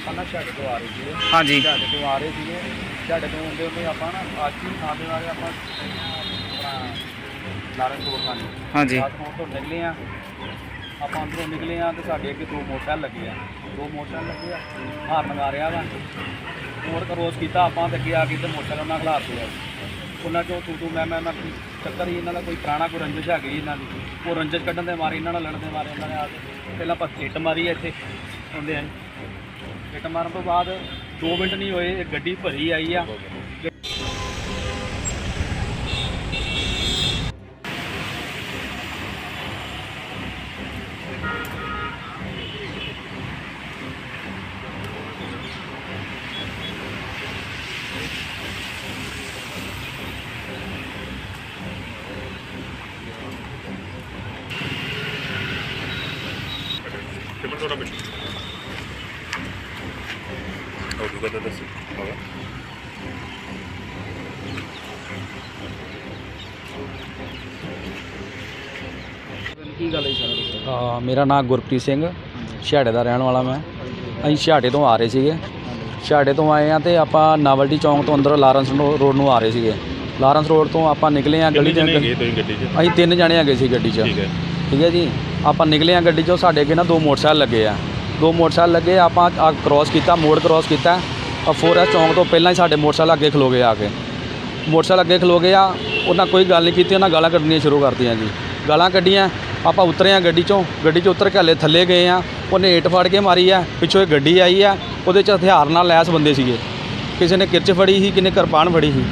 ਆਪਾਂ ਨਾ ਛੱਡ ਤੋਂ ਆ ਰਹੇ ਸੀਗੇ। ਹਾਂਜੀ। ਛੱਡ ਤੋਂ ਆ ਰਹੇ ਸੀਗੇ। ਛੱਡ ਤੋਂ ਆਉਂਦੇ ਆਪਾਂ ਨਾ ਥਾਂ ਦੇ ਆਪਾਂ ਆਪਣਾ ਲਾਰਨ ਕੋਲ ਖਾਨੇ ਹਾਂਜੀ। ਤੋਂ ਨਿਕਲੇ ਆ। ਆਪਾਂ ਅੰਦਰੋਂ ਨਿਕਲੇ ਆ ਤੇ ਸਾਡੇ ਅੱਗੇ ਦੋ ਮੋਟਰਸਾਈਕਲ ਲੱਗੇ ਆ। ਦੋ ਮੋਟਰਸਾਈਕਲ ਲੱਗੇ ਆ। ਹਾਰਨ ਰਿਹਾ ਵਾ। ਹੋਰ ਕਰੋਸ ਕੀਤਾ ਆਪਾਂ ਤੇ ਅੱਗੇ ਆ ਕੇ ਤੇ ਮੋਟਰਸਾਈਕਲ ਨਾਲ ਖਲਾਰਦੇ ਆ ਉਹਨਾਂ ਚੋਂ ਤੂੰ ਤੂੰ ਮੈਂ ਮੈਂ ਚੱਕਰ ਹੀ ਇਹਨਾਂ ਦਾ ਕੋਈ ਪੁਰਾਣਾ ਕੋਈ ਰੰਜਿਸ਼ ਹੈਗੀ ਇਹਨਾਂ ਦੀ। ਉਹ ਰੰਜਿਸ਼ ਕੱਢਣ ਦੇ ਮਾਰੇ ਇਹਨਾਂ ਨਾਲ ਲੜਨ ਦੇ ਮਾਰੇ ਉਹਨਾਂ ਨੇ ਆ ਕੇ ਪਹਿਲਾਂ ਆਪਾਂ ਹਿੱਟ ਮਾਰੀ ਇੱਥੇ। ਹੁੰਦੇ ਆ ਹਿੱਟ ਮਾਰਨ ਤੋਂ ਬਾਅਦ 2 ਮਿੰਟ ਨਹੀਂ ਹੋਏ, ਇਹ ਗੱਡੀ ਭਰੀ ਆਈ ਆ। ਕਿੰਨਾ ਤੁਹਾਡਾ ਮਿੰਟ ਹੋ ਜੂਗਾ ਤਾਂ ਦੱਸੋ ਹੋਗਾ ਕੀ ਗੱਲ ਹੈ ਸਰ ਅ, ਮੇਰਾ ਨਾਮ ਗੁਰਪ੍ਰੀਤ ਸਿੰਘ ਛਿਹਾੜੇ ਦਾ ਰਹਿਣ ਵਾਲਾ ਮੈਂ। ਅਸੀਂ ਛਿਹਾੜੇ ਤੋਂ ਆ ਰਹੇ ਸੀਗੇ। ਛਿਹਾੜੇ ਤੋਂ ਆਏ ਆ ਤੇ ਆਪਾਂ ਨਾਵਲਟੀ ਚੌਂਕ ਤੋਂ ਅੰਦਰ ਲਾਰੈਂਸ ਰੋਡ ਨੂੰ ਆ ਰਹੇ ਸੀਗੇ। ਲਾਰੈਂਸ ਰੋਡ ਤੋਂ ਆਪਾਂ ਨਿਕਲੇ ਆ ਗਲੀ ਗਏ ਗੱਡੀ 'ਚ? ਅਸੀਂ ਤਿੰਨ ਜਣੇ ਹੈਗੇ ਸੀ ਗੱਡੀ 'ਚ। ਠੀਕ ਹੈ। ਠੀਕ ਹੈ ਜੀ? ਆਪਾਂ ਨਿਕਲੇ ਆ ਗੱਡੀ 'ਚੋਂ ਸਾਡੇ ਅੱਗੇ ਨਾ ਦੋ ਮੋਟਰਸਾਈਕਲ ਲੱਗੇ ਆ। ਦੋ ਮੋਟਰਸਾਈਕਲ ਲੱਗੇ, ਆਪਾਂ ਆ ਕ੍ਰਾਸ ਕੀਤਾ, ਮੋੜ ਕ੍ਰਾਸ ਕੀਤਾ। ਆ ਫੋਰੈਸਟ ਚੌਂਕ ਤੋਂ ਪਹਿਲਾਂ ਹੀ ਸਾਡੇ ਮੋਟਰਸਾਈਕਲ ਅੱਗੇ ਖਲੋ ਗਏ ਆ ਕੇ। ਮੋਟਰਸਾਈਕਲ ਅੱਗੇ ਖਲੋ ਗਏ ਆ, ਉਹਨਾਂ ਕੋਈ ਗੱਲ ਨਹੀਂ ਕੀਤੀ, ਉਹਨਾਂ ਗਾਲਾਂ ਕੱਢਣੀਆਂ ਸ਼ੁਰੂ ਕਰਤੀਆਂ ਜੀ। ਗਾਲਾਂ ਕੱਢੀਆਂ, ਆਪਾਂ ਉਤਰੇ ਆ ਗੱਡੀ 'ਚੋਂ। ਗੱਡੀ 'ਚੋਂ ਉਤਰ ਕੇ ਹਲੇ ਥੱਲੇ ਗਏ ਆ, ਉਹਨੇ ਏਟ ਫੜ ਕੇ ਮਾਰੀ ਆ, ਪਿੱਛੋਂ ਇੱਕ ਗੱਡੀ ਆਈ ਆ, ਉਹਦੇ 'ਚ ਹਥਿਆਰ ਨਾਲ ਲੈਸ ਬੰਦੇ ਸੀਗੇ। ਕਿਸੇ ਨੇ ਕਿਰਚ ਫੜੀ ਸੀ ਕਿਨੇ ਕਿਰਪਾਨ ਫੜੀ ਸੀ।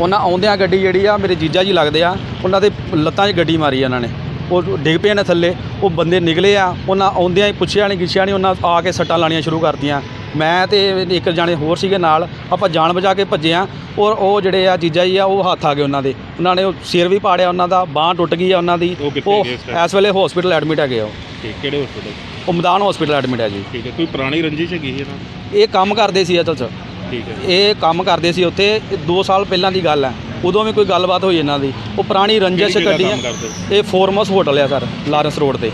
ਉਹਨਾਂ ਆਉਂਦਿਆਂ ਗੱਡੀ ਜਿਹੜੀ ਆ, ਮੇਰੇ ਜੀਜਾ ਜੀ ਲੱਗਦੇ ਆ, ਉਹਨਾਂ ਦੇ ਲੱਤਾਂ 'ਚ ਗੱਡੀ ਮਾਰੀ ਆ ਉਹਨਾਂ ਨੇ। ਉਹ ਡਿੱਗ ਪਏ ਨੇ ਥੱਲੇ ਉਹ ਬੰਦੇ ਨਿਕਲੇ ਆ ਉਹਨਾਂ ਆਉਂਦਿਆਂ ਹੀ ਪੁੱਛਿਆ ਨਹੀਂ ਗਿੱਛਿਆ ਨਹੀਂ ਉਹਨਾਂ ਆ ਕੇ ਸੱਟਾਂ ਲਾਣੀਆਂ ਸ਼ੁਰੂ ਕਰਤੀਆਂ। ਮੈਂ ਤੇ ਇੱਕ ਜਾਣੇ ਹੋਰ ਸੀਗੇ ਨਾਲ ਆਪਾਂ ਜਾਨ ਬਚਾ ਕੇ ਭੱਜੇ ਆ ਔਰ ਉਹ ਜਿਹੜੇ ਆ ਜੀਜਾ ਜੀ ਆ ਉਹ ਹੱਥ ਆ ਗਏ ਉਹਨਾਂ ਦੇ। ਉਹਨਾਂ ਨੇ ਉਹ ਸਿਰ ਵੀ ਪਾੜਿਆ ਉਹਨਾਂ ਦਾ ਬਾਹ ਟੁੱਟ ਗਈ ਆ ਉਹਨਾਂ ਦੀ। ਉਹ ਕਿੱਥੇ ਉਹ ਗਏ ਇਸ time? ਇਸ ਵੇਲੇ ਹਸਪੀਟਲ ਐਡਮਿਟ ਹੈਗੇ ਆ ਉਹ। ਠੀਕ ਕਿਹੜੇ ਹਸਪੀਟਲ ਉਹ ਮੈਦਾਨ ਹਸਪੀਟਲ ਐਡਮਿਟ ਹੈ ਜੀ। ਠੀਕ ਹੈ ਕੋਈ ਪੁਰਾਣੀ ਰੰਜਿਸ਼ ਹੈਗੀ ਸੀ ਇਹਨਾਂ ਇਹ ਕੰਮ ਕਰਦੇ ਸੀ ਅਸਲ 'ਚ। ਠੀਕ ਹੈ ਇਹ ਕੰਮ ਕਰਦੇ ਸੀ ਉੱਥੇ 2 ਸਾਲ ਪਹਿਲਾਂ ਦੀ ਗੱਲ ਹੈ। ਉਦੋਂ ਵੀ ਕੋਈ ਗੱਲਬਾਤ ਹੋਈ ਇਹਨਾਂ ਦੀ। ਉਹ ਪੁਰਾਣੀ ਰੰਜਿਸ਼ ਕਿਹੜੀ ਜਗ੍ਹਾ ਗੱਡੀਆਂ ਕੰਮ ਕਰਦੇ ਇਹ ਫੋਰਮਸ ਹੋਟਲ ਆ ਸਰ ਲਾਰੈਂਸ ਰੋਡ ਤੇ।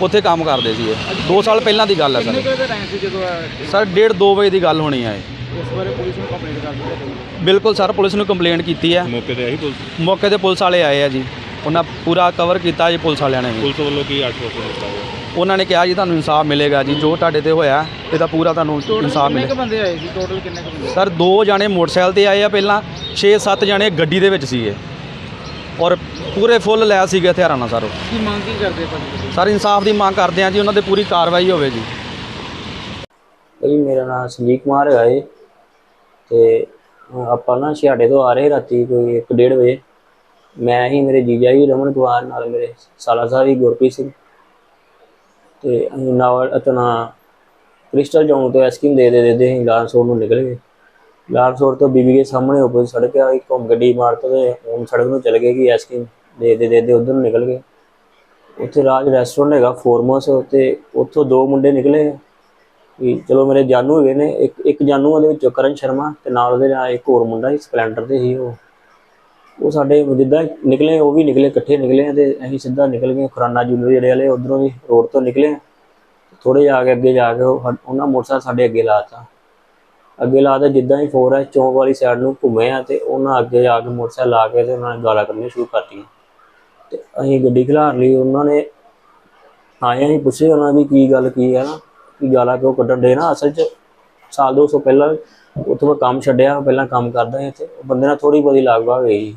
ਉੱਥੇ ਕੰਮ ਕਰਦੇ ਸੀ ਇਹ। 2 ਸਾਲ ਪਹਿਲਾਂ ਦੀ ਗੱਲ ਹੈ ਕਿੰਨੇ ਸਰ ਕੁ ਦਾ ਟਾਈਮ ਸੀ ਜਦੋਂ ਇਹ- ਸਰ 1.5 2 ਵਜੇ ਦੀ ਗੱਲ ਹੋਣੀ ਹੈ ਇਹ। ਉਸ ਬਾਰੇ ਪੁਲਿਸ ਨੂੰ ਕੰਪਲੇਂਟ ਕਰ ਦਿੱਤੀ ਬਿਲਕੁਲ ਸਰ ਪੁਲਿਸ ਨੂੰ ਕੰਪਲੇਂਟ ਕੀਤੀ ਹੈ ਮੌਕੇ ਤੇ ਆਹੀ ਪੁਲਿਸ? ਮੌਕੇ ਤੇ ਪੁਲਿਸ ਵਾਲੇ ਆਏ ਆ ਜੀ। ਉਹਨਾਂ ਪੂਰਾ ਕਵਰ ਕੀਤਾ ਜੀ ਪੁਲਿਸ ਵਾਲਿਆਂ ਨੇ ਵੀ। ਪੁਲਿਸ ਵੱਲੋਂ ਕੀ ਆਸ਼ਵਾਸਨ ਦਿੱਤਾ ਗਿਆ? ਉਹਨਾਂ ਨੇ ਕਿਹਾ ਜੀ ਤੁਹਾਨੂੰ ਇਨਸਾਫ ਮਿਲੇਗਾ ਜੀ ਜੋ ਤੁਹਾਡੇ ਤੇ ਹੋਇਆ ਇਹਦਾ ਪੂਰਾ ਤੁਹਾਨੂੰ ਇਨਸਾਫ ਕਿੰਨੇ ਕੁ ਮਿਲੇਗਾ। ਬੰਦੇ ਆਏ ਸੀ? ਟੋਟਲ ਕਿੰਨੇ ਕੁ ਬੰਦੇ? ਸਰ ਦੋ ਜਾਣੇ ਮੋਟਰਸਾਈਕਲ ਤੇ ਆਏ ਆ ਪਹਿਲਾਂ 6-7 ਜਾਣੇ ਗੱਡੀ ਦੇ ਵਿੱਚ ਸੀਗੇ। ਔਰ ਪੂਰੇ ਫੁੱਲ ਲੈ ਸੀਗੇ ਹਥਿਆਰਾਂ ਨਾਲ ਸਰ। ਕੀ ਮੰਗ ਕੀ ਕਰਦੇ ਭਾਜੀ ਤੁਸੀਂ? ਸਰ ਇਨਸਾਫ ਦੀ ਮੰਗ ਕਰਦੇ ਆ ਜੀ ਉਹਨਾਂ ਤੇ ਪੂਰੀ ਕਾਰਵਾਈ ਹੋਵੇ ਜੀ। ਭਾਜੀ ਮੇਰਾ ਨਾਮ ਸੰਜੀਤ ਕੁਮਾਰ ਹੈਗਾ ਏ ਤੇ ਆਪਾਂ ਨਾ ਛਿਆੜੇ ਤੋਂ ਆ ਰਹੇ ਰਾਤੀ ਕੋਈ 1:30 ਵਜੇ। ਮੈਂ ਹੀ ਮੇਰੇ ਜੀਜਾ ਜੀ ਰਮਨ ਕੁਮਾਰ ਨਾਲ ਮੇਰੇ ਸਾਲਾ ਸਾਹਿਬ ਜੀ ਗੁਰਪ੍ਰੀਤ ਸਿੰਘ। ਤੇ ਅਸੀਂ ਨਾਲ ਅਤਨਾ ਕ੍ਰਿਸਟਲ ਚੌਂਕ ਤੋਂ ਐਸਕਿਮ ਦੇ ਦੇ ਦੇ ਦੇ ਅਸੀਂ ਲਾਰੈਂਸ ਨੂੰ ਨਿਕਲ ਗਏ। ਲਾਰੈਂਸ ਤੋਂ ਬੀਬੀ ਦੇ ਸਾਹਮਣੇ ਉੱਪਰ ਸੜਕ ਆ, ਇੱਕ ਘੁੰਮ ਗੱਡੀ ਮਾਰ ਤੋਂ ਤੇ ਹੁਣ ਸੜਕ ਨੂੰ ਚਲੇ ਗਏ ਕਿ ਐਸਕਿਮ ਦੇ ਦੇ ਦੇ ਦੇ ਉਧਰ ਨੂੰ ਨਿਕਲ ਗਏ। ਉੱਥੇ ਰਾਜ ਰੈਸਟੋਰੈਂਟ ਹੈਗਾ, ਫੋਰਮਸ, ਤੇ ਉੱਥੋਂ ਦੋ ਮੁੰਡੇ ਨਿਕਲੇ। ਵੀ ਚਲੋ ਮੇਰੇ ਜਾਨੂ ਹੈਗੇ ਨੇ, ਇੱਕ ਇੱਕ ਜਾਨੂ ਉਹਦੇ ਵਿੱਚ ਕਰਨ ਸ਼ਰਮਾ ਤੇ ਨਾਲ ਉਹਦੇ ਨਾਲ ਇੱਕ ਹੋਰ ਮੁੰਡਾ ਸੀ, ਸਪਲੈਂਡਰ ਤੇ ਸੀ ਉਹ। ਉਹ ਸਾਡੇ ਜਿੱਦਾਂ ਨਿਕਲੇ, ਉਹ ਵੀ ਨਿਕਲੇ, ਇਕੱਠੇ ਨਿਕਲੇ ਤੇ ਅਸੀਂ ਸਿੱਧਾ ਨਿਕਲ ਗਏ ਖੁਰਾਨਾ ਜੂਨੀਅਰ ਜਿਹੜੇ ਵਾਲੇ, ਉਧਰੋਂ ਵੀ ਰੋਡ ਤੋਂ ਨਿਕਲੇ ਥੋੜੇ ਜਾ ਕੇ ਅੱਗੇ ਜਾ ਕੇ ਉਹ ਸਾ- ਉਹਨਾਂ ਮੋਟਰਸਾਈਕਲ ਸਾਡੇ ਅੱਗੇ ਲਾਤਾ ਅੱਗੇ ਲਾਤਾ ਜਿੱਦਾਂ ਹੀ ਫੋਰ ਐਸ ਚੌਂਕ ਵਾਲੀ ਸਾਈਡ ਨੂੰ ਘੁੰਮੇ ਆ ਤੇ ਉਹਨਾਂ ਅੱਗੇ ਜਾ ਕੇ ਮੋਟਰਸਾਈਕਲ ਲਾ ਕੇ ਤੇ ਉਹਨਾਂ ਨੇ ਗਾਲਾਂ ਕੱਢਣੀਆਂ ਸ਼ੁਰੂ ਕਰਤੀਆਂ। ਤੇ ਅਸੀਂ ਗੱਡੀ ਖਿਲਾਰ ਲਈ, ਉਹਨਾਂ ਨੇ ਆਏ, ਅਸੀਂ ਪੁੱਛੇ ਉਹਨਾਂ ਵੀ ਕੀ ਗੱਲ, ਕੀ ਹੈ ਨਾ ਕਿ ਗਾਲਾਂ ਕਿਉਂ ਕੱਢਣ ਦੇ ਨਾ ਅਸਲ 'ਚ ਸਾਲ ਦੋ ਸੌ ਪਹਿਲਾਂ ਉੱਥੋਂ ਮੈਂ ਕੰਮ ਛੱਡਿਆ, ਪਹਿਲਾਂ ਕੰਮ ਕਰਦਾ ਸੀ ਇੱਥੇ। ਉਹ ਬੰਦੇ ਨਾਲ ਥੋੜੀ ਬਹੁਤੀ ਲਾਗਵਾ ਗਈ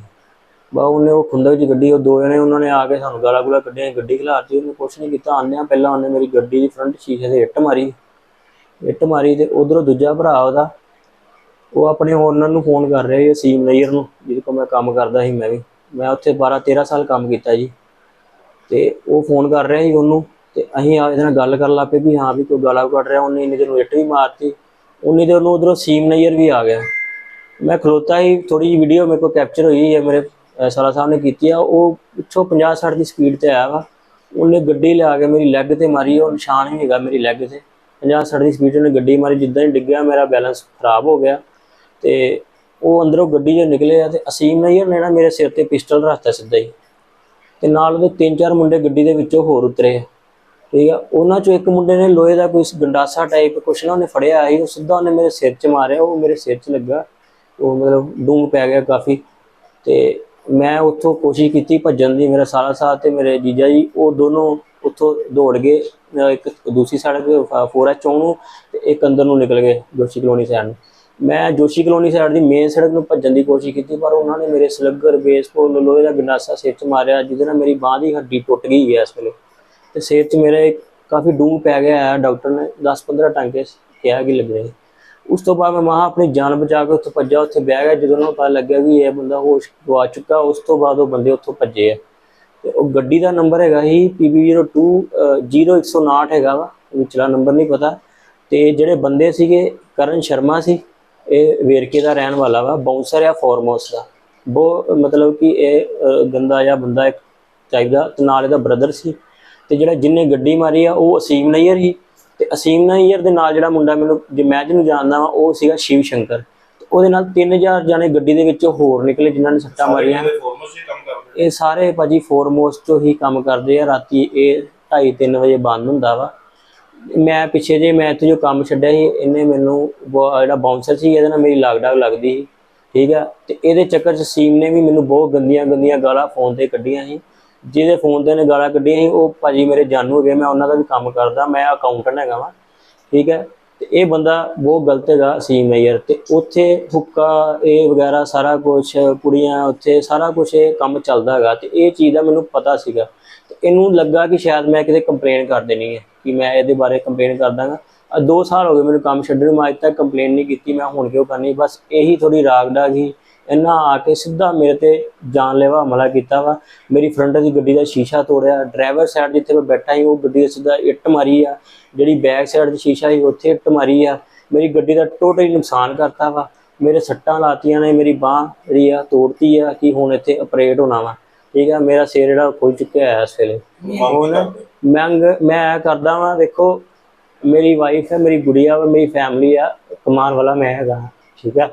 ਬਾ ਉਹਨੇ ਉਹ ਖੁੰਦਕ ਦੀ ਗੱਡੀ, ਉਹ ਦੋ ਜਣੇ ਉਹਨਾਂ ਨੇ ਆ ਕੇ ਸਾਨੂੰ ਗਾਲਾ ਗੁਲਾ ਕੱਢਿਆ, ਗੱਡੀ ਖਿਲਾਰਤੀ, ਉਹਨੇ ਕੁਛ ਨਹੀਂ ਕੀਤਾ। ਆਂਦਿਆਂ ਪਹਿਲਾਂ ਉਹਨੇ ਮੇਰੀ ਗੱਡੀ ਦੀ ਫਰੰਟ ਸ਼ੀਸ਼ੇ ਤੇ ਇੱਟ ਮਾਰੀ। ਇੱਟ ਮਾਰੀ ਤੇ ਉਧਰੋਂ ਦੂਜਾ ਭਰਾ ਉਹਦਾ, ਉਹ ਆਪਣੇ ਓਨਰ ਨੂੰ ਫੋਨ ਕਰ ਰਿਹਾ ਸੀ ਸੀਮ ਨਈਰ ਨੂੰ, ਜਿਹਦੇ ਕੋਲ ਮੈਂ ਕੰਮ ਕਰਦਾ ਸੀ ਮੈਂ ਵੀ। ਮੈਂ ਉੱਥੇ 12 13 ਸਾਲ ਕੰਮ ਕੀਤਾ ਜੀ। ਤੇ ਉਹ ਫੋਨ ਕਰ ਰਿਹਾ ਸੀ ਉਹਨੂੰ ਤੇ ਅਸੀਂ ਆ ਇਹਦੇ ਨਾਲ ਗੱਲ ਕਰਨ ਲੱਗ ਪਏ ਵੀ ਹਾਂ ਵੀ ਕੋਈ ਗਾਲਾ ਕੱਢ ਰਿਹਾ, ਉਹਨੇ ਇੰਨੀ ਦੇਰ ਨੂੰ ਇੱਟ ਵੀ ਮਾਰਤੀ। ਉਨੀ ਦੇਰ ਨੂੰ ਉਧਰੋਂ ਸੀਮ ਨਈਰ ਵੀ ਆ ਗਿਆ। ਮੈਂ ਖਲੋਤਾ ਹੀ ਥੋੜੀ ਜਿਹੀ ਵੀਡੀਓ ਮੇਰੇ ਕੋਲ ਕੈਪਚਰ ਹੋਈ ਹੈ, ਮੇਰੇ, ਅਹ ਸਾਹਿਬ ਨੇ ਕੀਤੀ ਆ। ਉਹ ਪਿੱਛੋਂ 50 60 ਦੀ ਸਪੀਡ ਤੇ ਆਇਆ ਵਾ। ਉਹਨੇ ਗੱਡੀ ਲਿਆ ਕੇ ਮੇਰੀ ਲੈਗ ਤੇ ਮਾਰੀ, ਉਹ ਨਿਸ਼ਾਨ ਹੀ ਹੈਗਾ ਮੇਰੀ ਲੈਗ ਤੇ। 50 60 ਦੀ ਸਪੀਡ ਉਹਨੇ ਗੱਡੀ ਮਾਰੀ, ਜਿੱਦਾਂ ਹੀ ਡਿੱਗਿਆ, ਮੇਰਾ ਬੈਲੈਂਸ ਖਰਾਬ ਹੋ ਗਿਆ। ਤੇ ਉਹ ਅੰਦਰੋਂ ਗੱਡੀ 'ਚੋਂ ਨਿਕਲੇ ਆ ਤੇ ਅਸੀਮ ਨਈਰ ਨੇ ਨਾ ਮੇਰੇ ਸਿਰ ਤੇ ਪਿਸਟਲ ਰੱਖਤਾ ਸਿੱਧਾ ਹੀ। ਤੇ ਨਾਲ ਉਹਦੇ ਤਿੰਨ ਚਾਰ ਮੁੰਡੇ ਗੱਡੀ ਦੇ ਵਿੱਚੋਂ ਹੋਰ ਉਤਰੇ ਆ। ਠੀਕ ਆ? ਉਹਨਾਂ ਚੋਂ ਇੱਕ ਮੁੰਡੇ ਨੇ ਲੋਹੇ ਦਾ ਕੋਈ ਗੰਡਾਸਾ ਟਾਈਪ ਕੁਛ ਨਾ ਉਹਨੇ ਫੜਿਆ ਸੀ, ਉਹ ਸਿੱਧਾ ਉਹਨੇ ਮੇਰੇ ਸਿਰ 'ਚ ਮਾਰਿਆ, ਉਹ ਮੇਰੇ ਸਿਰ 'ਚ ਲੱਗਾ। ਉਹ ਮਤਲਬ ਡੂੰਘ ਪੈ ਗਿਆ ਕਾਫੀ। ਤੇ ਮੈਂ ਉੱਥੋਂ ਕੋਸ਼ਿਸ਼ ਕੀਤੀ ਭੱਜਣ ਦੀ, ਮੇਰਾ ਸਾਰਾ ਸਾਥ ਤੇ ਮੇਰੇ ਜੀਜਾ ਜੀ, ਉਹ ਦੋਨੋਂ ਉੱਥੋਂ ਦੌੜ ਗਏ। ਇੱਕ ਦੂਸਰੀ ਸੜਕ ਫੋਰਾ ਚੌਂ ਨੂੰ ਤੇ ਇੱਕ ਅੰਦਰ ਨੂੰ ਨਿਕਲ ਗਏ ਜੋਸ਼ੀ ਕਲੋਨੀ ਸਾਈਡ ਨੂੰ। ਮੈਂ ਜੋਸ਼ੀ ਕਲੋਨੀ ਸਾਈਡ ਦੀ ਮੇਨ ਸੜਕ ਨੂੰ ਭੱਜਣ ਦੀ ਕੋਸ਼ਿਸ਼ ਕੀਤੀ, ਪਰ ਉਹਨਾਂ ਨੇ ਮੇਰੇ ਸਲੱਗਰ, ਬੇਸਬਾਲ, ਲੋਹੇ ਦਾ ਗੰਡਾਸਾ ਸਿਰ 'ਚ ਮਾਰਿਆ, ਜਿਹਦੇ ਨਾਲ ਮੇਰੀ ਬਾਂਹ ਦੀ ਹੱਡੀ ਟੁੱਟ ਗਈ ਹੈ ਇਸ ਵੇਲੇ। ਤੇ ਸਿਰ 'ਚ ਮੇਰੇ ਕਾਫੀ ਡੂੰਘ ਪੈ ਗਿਆ ਹੈ। ਡਾਕਟਰ ਨੇ 10-15 ਟਾਂਕੇ ਕਿਹਾ ਕਿ ਲੱਗ ਰਹੇ। ਉਸ ਤੋਂ ਬਾਅਦ ਮੈਂ ਮਹਾ ਆਪਣੀ ਜਾਨ ਬਚਾ ਕੇ ਉੱਥੋਂ ਭੱਜਾ ਉੱਥੇ ਬਹਿ ਗਿਆ। ਜਦੋਂ ਉਹਨਾਂ ਨੂੰ ਪਤਾ ਲੱਗਿਆ ਵੀ ਇਹ ਬੰਦਾ ਹੋਸ਼ ਗਵਾ ਚੁੱਕਾ, ਉਸ ਤੋਂ ਬਾਅਦ ਉਹ ਬੰਦੇ ਉੱਥੋਂ ਭੱਜੇ ਆ। ਤੇ ਉਹ ਗੱਡੀ ਦਾ ਨੰਬਰ ਹੈਗਾ ਸੀ PB02 ਅਹ 0159 ਹੈਗਾ ਵਾ। ਵਿਚਲਾ ਨੰਬਰ ਨਹੀਂ ਪਤਾ। ਤੇ ਜਿਹੜੇ ਬੰਦੇ ਸੀਗੇ, ਕਰਨ ਸ਼ਰਮਾ ਸੀ। ਇਹ ਵੇਰਕੇ ਦਾ ਰਹਿਣ ਵਾਲਾ ਵਾ ਬਾਉਂਸਰ ਆ ਫੋਰਮੋਸ ਦਾ ਬਹੁਤ ਮਤਲਬ ਕਿ ਇਹ ਗੰਦਾ ਜਿਹਾ ਬੰਦਾ ਇੱਕ ਚਾਹੀਦਾ ਤੇ ਨਾਲ ਇਹਦਾ ਬ੍ਰਦਰ ਸੀ। ਤੇ ਜਿਹੜਾ ਜਿੰਨੇ ਗੱਡੀ ਮਾਰੀ ਆ ਉਹ ਅਸੀਮ ਨਈਅਰ ਸੀ ਤੇ ਅਸੀਮ ਨਈਅਰ ਦੇ ਨਾਲ ਜਿਹੜਾ ਮੁੰਡਾ ਮੈਨੂੰ ਜੇ ਮੈਂ ਜਿਹਨੂੰ ਜਾਣਦਾ ਵਾਂ ਉਹ ਸੀਗਾ ਸ਼ਿਵ ਸ਼ੰਕਰ। ਉਹਦੇ ਨਾਲ 3000 ਜਾਣੇ ਗੱਡੀ ਦੇ ਵਿੱਚੋਂ ਹੋਰ ਨਿਕਲੇ ਜਿਨ੍ਹਾਂ ਨੇ ਸੱਟਾਂ ਮਾਰੀਆਂ। ਇਹ ਸਾਰੇ ਭਾਜੀ ਫੋਰਮੋਸਟ ਤੋਂ ਹੀ ਕੰਮ ਕਰਦੇ ਆ। ਰਾਤੀ ਇਹ 2:30 3 ਵਜੇ ਬੰਦ ਹੁੰਦਾ ਵਾ। ਮੈਂ ਪਿੱਛੇ ਜੇ ਮੈਂ ਇੱਥੇ ਜੋ ਕੰਮ ਛੱਡਿਆ ਸੀ ਇਹਨੇ ਮੈਨੂੰ ਜਿਹੜਾ ਬਾਉਂਸਰ ਸੀ ਇਹਦੇ ਨਾਲ ਮੇਰੀ ਲਾਗ ਡਾਗ ਲੱਗਦੀ ਸੀ। ਠੀਕ ਆ? ਤੇ ਇਹਦੇ ਚੱਕਰ 'ਚ ਸੀਮ ਨੇ ਵੀ ਮੈਨੂੰ ਬਹੁਤ ਗੰਦੀਆਂ ਗੰਦੀਆਂ ਗਾਲਾਂ ਫੋਨ ਤੇ ਕੱਢੀਆਂ ਸੀ। ਜਿਹਦੇ ਫੋਨ ਤੇ ਨੇ ਗਾਲਾਂ ਕੱਢੀਆਂ ਸੀ, ਉਹ ਭਾਜੀ ਮੇਰੇ ਜਾਣੂ ਹੈਗੇ ਮੈਂ ਉਹਨਾਂ ਦਾ ਵੀ ਕੰਮ ਕਰਦਾ, ਮੈਂ ਅਕਾਊਂਟੈਂਟ ਹੈਗਾ ਵਾਂ, ਠੀਕ ਹੈ? ਤੇ ਇਹ ਬੰਦਾ ਬਹੁਤ ਗਲਤ ਹੈਗਾ ਸੀਮ ਮੇਅਰ ਤੇ ਉੱਥੇ ਹੁੱਕਾ, ਇਹ ਵਗੈਰਾ ਸਾਰਾ ਕੁਝ ਕੁੜੀਆਂ ਉੱਥੇ ਸਾਰਾ ਕੁਝ ਇਹ ਕੰਮ ਚੱਲਦਾ ਹੈਗਾ, ਤੇ ਇਹ ਚੀਜ਼ ਦਾ ਮੈਨੂੰ ਪਤਾ ਸੀਗਾ। ਤੇ ਇਹਨੂੰ ਲੱਗਾ ਕਿ ਸ਼ਾਇਦ ਮੈਂ ਕਿਤੇ ਕੰਪਲੇਨ ਕਰ ਦੇਣੀ ਹੈ, ਕਿ ਮੈਂ ਇਹਦੇ ਬਾਰੇ ਕੰਪਲੇਨ ਕਰ ਦਾਂਗਾ ਆ 2 ਸਾਲ ਹੋ ਗਏ ਮੈਨੂੰ ਕੰਮ ਛੱਡਣ ਨੂੰ, ਮੈਂ ਅੱਜ ਤੱਕ ਕੰਪਲੇਨ ਨਹੀਂ ਕੀਤੀ, ਮੈਂ ਹੁਣ ਕਿਉਂ ਕਰਨੀ, ਬਸ ਇਹੀ ਥੋੜੀ ਰਾਗ ਡਾਗ ਸੀ। ਇਹਨਾਂ ਆ ਕੇ ਸਿੱਧਾ ਮੇਰੇ ਤੇ ਜਾਨਲੇਵਾ ਹਮਲਾ ਕੀਤਾ ਵਾ। ਮੇਰੀ ਫਰੰਟ ਦੀ ਗੱਡੀ ਦਾ ਸ਼ੀਸ਼ਾ ਤੋੜਿਆ। ਡਰਾਈਵਰ ਸਾਈਡ ਜਿੱਥੇ ਮੈਂ ਬੈਠਾ ਸੀ, ਉਹ ਗੱਡੀ ਦੇ ਸਿੱਧਾ ਇੱਟ ਮਾਰੀ ਆ। ਜਿਹੜੀ ਬੈਕ ਸਾਈਡ ਦੀ ਸ਼ੀਸ਼ਾ ਸੀ, ਉੱਥੇ ਇੱਟ ਮਾਰੀ ਆ। ਮੇਰੀ ਗੱਡੀ ਦਾ ਟੋਟਲੀ ਨੁਕਸਾਨ ਕਰਤਾ ਵਾ। ਮੇਰੇ ਸੱਟਾਂ ਲਾਤੀਆਂ ਨੇ, ਮੇਰੀ ਬਾਹ ਜਿਹੜੀ ਆ ਤੋੜਤੀ ਆ ਕਿ ਹੁਣ ਇੱਥੇ ਆਪਰੇਟ ਹੋਣਾ ਵਾ। ਠੀਕ ਆ, ਮੇਰਾ ਸਿਰ ਜਿਹੜਾ ਖੁੱਲ ਚੁੱਕਿਆ ਹੈ ਇਸ ਵੇਲੇ। ਹੁਣ ਮੈਂ ਮੈਂ ਇਹ ਕਰਦਾ ਵਾਂ, ਦੇਖੋ, ਮੇਰੀ ਵਾਈਫ ਹੈ, ਮੇਰੀ ਗੁੜੀਆ ਵਾ, ਮੇਰੀ ਫੈਮਿਲੀ ਆ। ਕਮਾਨ ਵਾਲਾ ਮੈਂ ਹੈਗਾ। ਠੀਕ ਆ।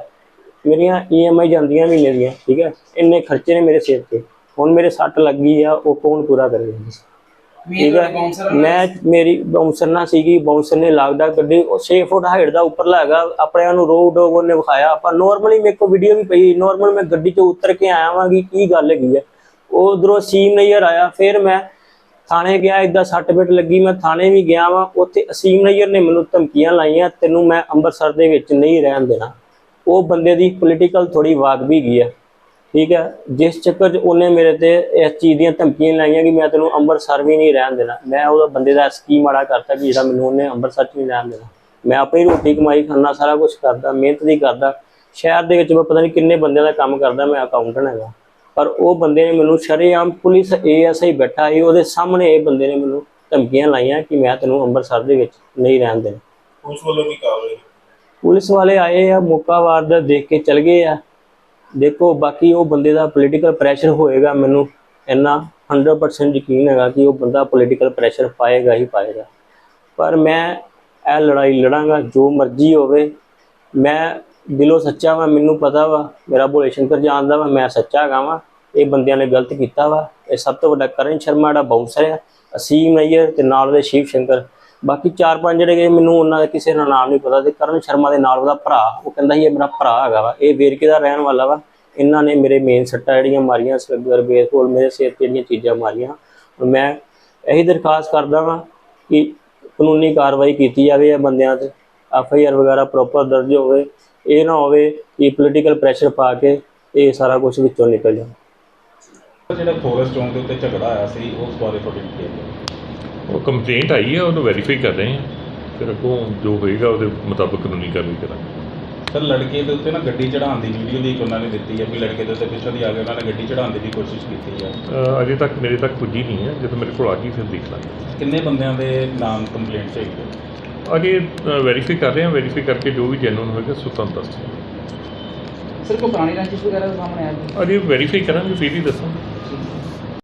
ਮੇਰੀਆਂ ਈਐਮਆਈ ਜਾਂਦੀਆਂ ਮਹੀਨੇ ਦੀਆਂ ਠੀਕ ਹੈ? ਇੰਨੇ ਖਰਚੇ ਨੇ ਮੇਰੇ ਸਿਰ ਤੇ। ਹੁਣ ਮੇਰੇ ਸੱਟ ਲੱਗੀ ਆ ਉਹ ਕੌਣ ਪੂਰਾ ਕਰੇਗਾ ਠੀਕ ਹੈ? ਮੈਂ ਮੇਰੀ ਬਾਉਂਸਰ ਨਾ ਸੀਗੀ ਬਾਉਂਸਰ ਨੇ ਲਾਗਦਾ ਗੱਡੀ ਉਹ 6 ਫੁੱਟ ਹਾਈਟ ਦਾ ਉੱਪਰਲਾ ਹੈਗਾ ਆਪਣੇ ਨੂੰ ਰੋਡ ਡੋਗ ਨੇ ਵਿਖਾਇਆ। ਆਪਾਂ ਨਾਰਮਲੀ ਮੇਰੇ ਕੋ ਵੀਡੀਓ ਵੀ ਪਈ ਨਾਰਮਲ ਮੈਂ ਗੱਡੀ ਚੋਂ ਉਤਰ ਕੇ ਆਇਆ ਵਾਂ ਕਿ ਕੀ ਗੱਲ ਹੈਗੀ ਹੈ ਉਧਰੋਂ ਸੀਮ ਨਈਅਰ ਆਇਆ ਫਿਰ ਮੈਂ ਥਾਣੇ ਗਿਆ ਇਦਾਂ ਸੱਟ ਪਿੱਟ ਲੱਗੀ ਮੈਂ ਥਾਣੇ ਵੀ ਗਿਆ ਵਾਂ। ਉੱਥੇ ਅਸੀਮ ਨਈਅਰ ਨੇ ਮੈਨੂੰ ਧਮਕੀਆਂ ਲਾਈਆਂ ਤੈਨੂੰ ਮੈਂ ਅੰਮ੍ਰਿਤਸਰ ਦੇ ਵਿੱਚ ਨਹੀਂ ਰਹਿਣ ਦੇਣਾ। ਉਹ ਬੰਦੇ ਦੀ ਪੋਲੀਟੀਕਲ ਥੋੜੀ ਵਾਗ ਵੀ ਗਈ ਹੈ ਠੀਕ ਹੈ ਜਿਸ ਚੱਕਰ 'ਚ ਉਹਨੇ ਮੇਰੇ ਤੇ ਇਸ ਚੀਜ਼ ਦੀਆਂ ਧਮਕੀਆਂ ਲਾਈਆਂ ਕਿ ਮੈਂ ਤੈਨੂੰ ਅੰਮ੍ਰਿਤਸਰ ਵੀ ਨਹੀਂ ਰਹਿਣ ਦੇਣਾ। ਮੈਂ ਉਹਦਾ ਬੰਦੇ ਦਾ ਸਕੀਮ ਮਾੜਾ ਕਰਤਾ ਕਿ ਜਿਹੜਾ ਮੈਨੂੰ ਉਹਨੇ ਅੰਮ੍ਰਿਤਸਰ 'ਚ ਨਹੀਂ ਰਹਿਣ ਦੇਣਾ। ਮੈਂ ਆਪਣੀ ਰੋਟੀ ਕਮਾਈ ਖਾਣਾ ਸਾਰਾ ਕੁਝ ਕਰਦਾ, ਮਿਹਨਤ ਦੀ ਕਰਦਾ। ਸ਼ਹਿਰ ਦੇ ਵਿੱਚ ਮੈਂ ਪਤਾ ਨਹੀਂ ਕਿੰਨੇ ਬੰਦਿਆਂ ਦਾ ਕੰਮ ਕਰਦਾ, ਮੈਂ ਅਕਾਊਂਟੈਂਟ ਹੈਗਾ। ਪਰ ਉਹ ਬੰਦੇ ਨੇ ਮੈਨੂੰ ਸ਼ਰੇਆਮ ਪੁਲਿਸ ਏਐਸਆਈ ਬੈਠਾ ਸੀ, ਉਹਦੇ ਸਾਹਮਣੇ ਇਹ ਬੰਦੇ ਨੇ ਮੈਨੂੰ ਧਮਕੀਆਂ ਲਾਈਆਂ ਕਿ ਮੈਂ ਤੈਨੂੰ ਅੰਮ੍ਰਿਤਸਰ ਦੇ ਵਿੱਚ ਨਹੀਂ ਰਹਿਣ ਦੇਣਾ। ਪੁਲਿਸ ਵੱਲੋਂ ਕੀ ਕਾਰਵਾਈ ਪੁਲਿਸ ਵਾਲੇ ਆਏ ਆ, ਮੌਕਾ ਵਾਰਦਾ ਦੇਖ ਕੇ ਚਲ ਗਏ ਆ। ਦੇਖੋ, ਬਾਕੀ ਉਹ ਬੰਦੇ ਦਾ ਪੋਲੀਟੀਕਲ ਪ੍ਰੈਸ਼ਰ ਹੋਏਗਾ ਮੈਨੂੰ ਇੰਨਾ 100% ਯਕੀਨ ਹੈਗਾ ਕਿ ਉਹ ਬੰਦਾ ਪੋਲੀਟੀਕਲ ਪ੍ਰੈਸ਼ਰ ਪਾਏਗਾ ਹੀ ਪਾਏਗਾ। ਪਰ ਮੈਂ ਇਹ ਲੜਾਈ ਲੜਾਂਗਾ, ਜੋ ਮਰਜ਼ੀ ਹੋਵੇ, ਮੈਂ ਦਿਲੋਂ ਸੱਚਾ ਵਾਂ, ਮੈਨੂੰ ਪਤਾ ਵਾ, ਮੇਰਾ ਭੋਲੇ ਸ਼ੰਕਰ ਜਾਣਦਾ ਵਾ, ਮੈਂ ਸੱਚਾ ਹੈਗਾ ਵਾਂ, ਇਹ ਬੰਦਿਆਂ ਨੇ ਗਲਤ ਕੀਤਾ ਵਾ। ਇਹ ਸਭ ਤੋਂ ਵੱਡਾ ਕਰਨ ਸ਼ਰਮਾ ਜਿਹੜਾ ਬਾਉਂਸਰ ਆ, ਅਸੀਮ ਨਈਅਰ ਤੇ ਨਾਲ ਦੇ ਸ਼ਿਵ ਸ਼ੰਕਰ। ਬਾਕੀ ਚਾਰ ਪੰਜ ਜਿਹੜੇ ਗਏ, ਮੈਨੂੰ ਉਹਨਾਂ ਦਾ ਕਿਸੇ ਦਾ ਨਾਮ ਨਹੀਂ ਪਤਾ ਤੇ ਕਰਨ ਸ਼ਰਮਾ ਦੇ ਨਾਲ ਉਹਦਾ ਭਰਾ, ਉਹ ਕਹਿੰਦਾ ਸੀ ਇਹ ਮੇਰਾ ਭਰਾ ਹੈਗਾ ਵਾ, ਇਹ ਵੇਰਕੇ ਦਾ ਰਹਿਣ ਵਾਲਾ ਵਾ। ਇਹਨਾਂ ਨੇ ਮੇਰੇ ਮੇਨ ਸੱਟਾਂ ਜਿਹੜੀਆਂ ਮਾਰੀਆਂ ਸਲੱਗਰ ਬੇਸਬਾਲ ਮੇਰੇ ਸਿਰ ਤੇ ਜਿਹੜੀਆਂ ਚੀਜ਼ਾਂ ਮਾਰੀਆਂ। ਮੈਂ ਇਹੀ ਦਰਖਾਸਤ ਕਰਦਾ ਵਾਂ ਕਿ ਕਾਨੂੰਨੀ ਕਾਰਵਾਈ ਕੀਤੀ ਜਾਵੇ ਇਹ ਬੰਦਿਆਂ ਤੇ, ਐਫ ਆਈ ਆਰ ਵਗੈਰਾ ਪ੍ਰੋਪਰ ਦਰਜ ਹੋਵੇ, ਇਹ ਨਾ ਹੋਵੇ ਕਿ ਪੋਲੀਟੀਕਲ ਪ੍ਰੈਸ਼ਰ ਪਾ ਕੇ ਇਹ ਸਾਰਾ ਕੁਝ ਵਿੱਚੋਂ ਨਿਕਲ ਜਾਵੇ। ਜਿਹੜਾ ਫੋਰੈਸਟ ਚੌਂਕ ਦੇ ਉੱਤੇ ਝਗੜਾ ਆਇਆ ਸੀ, ਉਸ ਬਾਰੇ ਤੁਹਾਡੀ ਡਿਟੇਲ ਉਹ ਕੰਪਲੇਂਟ ਆਈ ਹੈ ਉਹਨੂੰ ਵੈਰੀਫਾਈ ਕਰ ਰਹੇ ਹਾਂ। ਫਿਰ ਅੱਗੋਂ ਜੋ ਹੋਏਗਾ ਉਹਦੇ ਮੁਤਾਬਕ ਕਾਨੂੰਨੀ ਕਾਰਵਾਈ ਕਰਾਂਗੇ। ਸਰ ਲੜਕੇ ਦੇ ਉੱਤੇ ਨਾ ਗੱਡੀ ਚੜਾਉਣ ਦੀ ਵੀਡੀਓ ਦੀ ਇੱਕ ਉਹਨਾਂ ਨੇ ਦਿੱਤੀ ਹੈ ਵੀ ਲੜਕੇ ਦੇ ਉੱਤੇ ਪਿੱਛੋਂ ਦੀ ਆ ਕੇ ਉਹਨਾਂ ਨੇ ਗੱਡੀ ਚੜਾਉਣ ਦੀ ਵੀ ਕੋਸ਼ਿਸ਼ ਕੀਤੀ ਹੈ ਅ, ਅਜੇ ਤੱਕ ਮੇਰੇ ਤੱਕ ਪੁੱਜੀ ਨਹੀਂ ਹੈ। ਜਦੋਂ ਮੇਰੇ ਕੋਲ ਆ ਗਈ ਫਿਰ ਦੇਖ ਲਾਂਗੇ। ਕਿੰਨੇ ਬੰਦਿਆਂ ਦੇ ਨਾਮ ਕੰਪਲੇਂਟ ਚ ਹੈਗੇ? ਅਜੇ ਵੈਰੀਫਾਈ ਕਰ ਰਹੇ ਹਾਂ। ਵੈਰੀਫਾਈ ਕਰਕੇ ਜੋ ਵੀ ਜੈਨੂਨ ਹੋਏਗਾ ਸੋ ਤੁਹਾਨੂੰ ਦੱਸ ਦਿਆਂਗੇ। ਸਰ ਕੋਈ ਪੁਰਾਣੀ ਰੰਜਿਸ਼ ਵਗੈਰਾ ਦਾ ਸਾਹਮਣੇ ਆਇਆ ਜੀ ਅਜੇ ਵੈਰੀਫਾਈ ਕਰਾਂਗੇ ਫਿਰ ਹੀ ਦੱਸਾਂਗੇ।